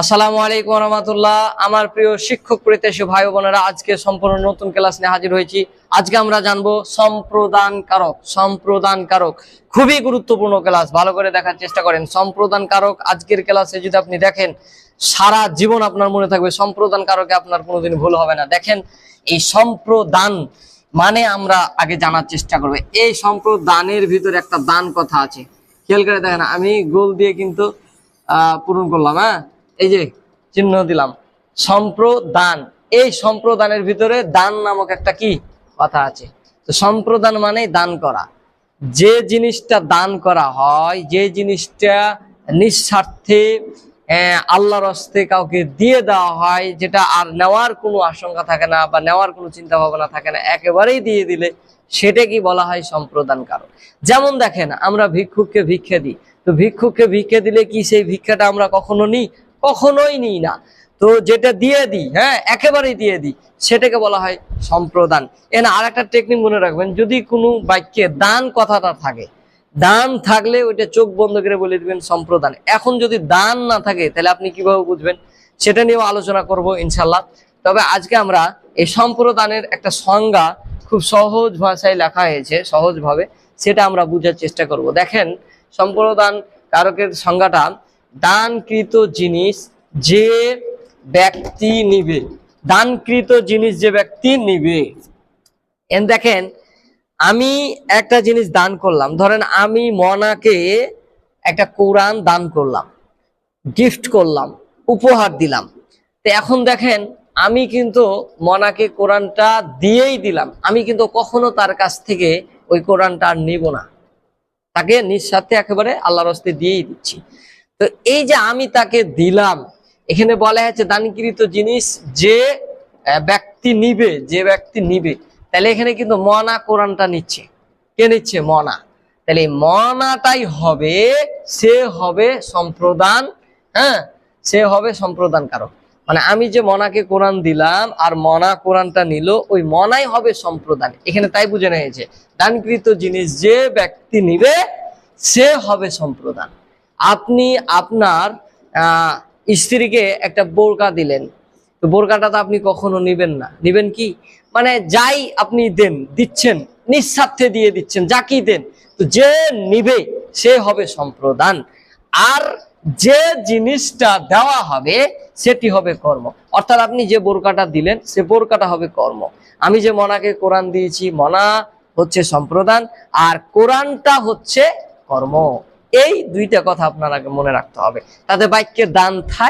আসসালামু আলাইকুম রহমতুল্লাহ আমার প্রিয় শিক্ষক, প্রত্যাশী ভাই বোনেরা, আজকে সম্পূর্ণ নতুন ক্লাস নিয়ে হাজির হয়েছি। আজকে আমরা জানব সম্প্রদান কারক সম্প্রদান কারক খুবই গুরুত্বপূর্ণ ক্লাস, ভালো করে দেখার চেষ্টা করেন। সম্প্রদান কারক আজকের ক্লাসে যদি আপনি দেখেন, সারা জীবন আপনার মনে থাকবে সম্প্রদান কারকে আপনার কোনোদিন ভুল হবে না। দেখেন, এই সম্প্রদান মানে আমরা আগে জানার চেষ্টা করব। এই সম্প্রদানের ভিতরে একটা দান কথা আছে। খেয়াল করে দেখেন, আমি গোল দিয়ে কিন্তু পূরণ করলাম হ্যাঁ? এই যে চিহ্ন দিলাম। সম্প্রদান। এই সম্প্রদানের ভিতরে দান নামক একটা কি কথা আছে। তো সম্প্রদান মানে দান করা। যে জিনিসটা দান করা হয়, যে জিনিসটা নিঃস্বার্থে আল্লাহর হস্তে কাউকে দিয়ে দেওয়া হয়, যেটা আর নেওয়ার কোনো আশঙ্কা থাকে না বা নেওয়ার কোনো চিন্তা ভাবনা থাকে না, একেবারেই দিয়ে দিলে সেটা কি বলা হয় সম্প্রদান কারণ যেমন দেখেন, আমরা ভিক্ষুককে ভিক্ষা দিই। তো ভিক্ষুককে ভিক্ষা দিলে কি সেই ভিক্ষাটা আমরা কখনো নিই? কখনোই নিই না। তো যেটা দিয়ে দিই হ্যাঁ একেবারেই দিয়ে দিই, সেটাকে বলা হয় সম্প্রদান। এখানে আর একটা টেকনিক মনে রাখবেন, যদি কোনো বাক্যে দান কথাটা থাকে, দান থাকলে ওইটা চোখ বন্ধ করে বলে দিবেন সম্প্রদান। এখন যদি দান না থাকে, তাহলে আপনি কীভাবে বুঝবেন? সেটা নিয়েও আলোচনা করব ইনশাল্লাহ তবে আজকে আমরা এই সম্প্রদানের একটা সংজ্ঞা খুব সহজ ভাষায় লেখা হয়েছে, সহজভাবে, সেটা আমরা বুঝার চেষ্টা করব। দেখেন, সম্প্রদান কারকের সংজ্ঞাটা দানকৃত জিনিস যে ব্যক্তি নিবে। দানকৃত জিনিস যে ব্যক্তি নিবে। এন দেখেন, আমি একটা জিনিস দান করলাম। ধরেন, আমি মনাকে একটা কোরআন দান করলাম, গিফট করলাম, উপহার দিলাম। তো এখন দেখেন, আমি কিন্তু মনাকে কোরআনটা দিয়েই দিলাম। আমি কিন্তু কখনো তার কাছ থেকে ওই কোরআনটা আর নিব না। তাকে নিঃস্বার্থে একেবারে আল্লাহর হস্তে দিয়েই দিচ্ছি। তো এই যে আমি তাকে দিলাম, এখানে বলা হয়েছে দানকৃত জিনিস যে ব্যক্তি নিবে, যে ব্যক্তি নিবে। তাহলে এখানে কিন্তু মনা কোরআনটা নিচ্ছে। কে নিচ্ছে? মনা। তাহলে মনাটাই হবে, সে হবে সম্প্রদান হ্যাঁ? সে হবে সম্প্রদান কারক মানে আমি যে মনাকে কোরআন দিলাম আর মনা কোরআনটা নিল, ওই মনাই হবে সম্প্রদান। এখানে তাই বুঝে নিয়েছে দানকৃত জিনিস যে ব্যক্তি নিবে, সে হবে সম্প্রদান। আপনি আপনার স্ত্রীকে একটা বোরকা দিলেন। তো বোরকাটা তো আপনি কখনো নিবেন না। নিবেন কি? মানে যাই আপনি দেন, দিচ্ছেন, নিঃস্বার্থে দিয়ে দিচ্ছেন যাকেই দেন, তো যে নিবে, সে হবে সম্প্রদান। আর যে জিনিসটা দেওয়া হবে, সেটি হবে কর্ম। অর্থাৎ আপনি যে বোরকাটা দিলেন, সে বোরকাটা হবে কর্ম। আমি যে মনাকে কোরআন দিয়েছি, মনা হচ্ছে সম্প্রদান, আর কোরআনটা হচ্ছে কর্ম। এই দুইটা কথা আপনার মনে রাখতে হবে। তাতে বাক্যের দান থাক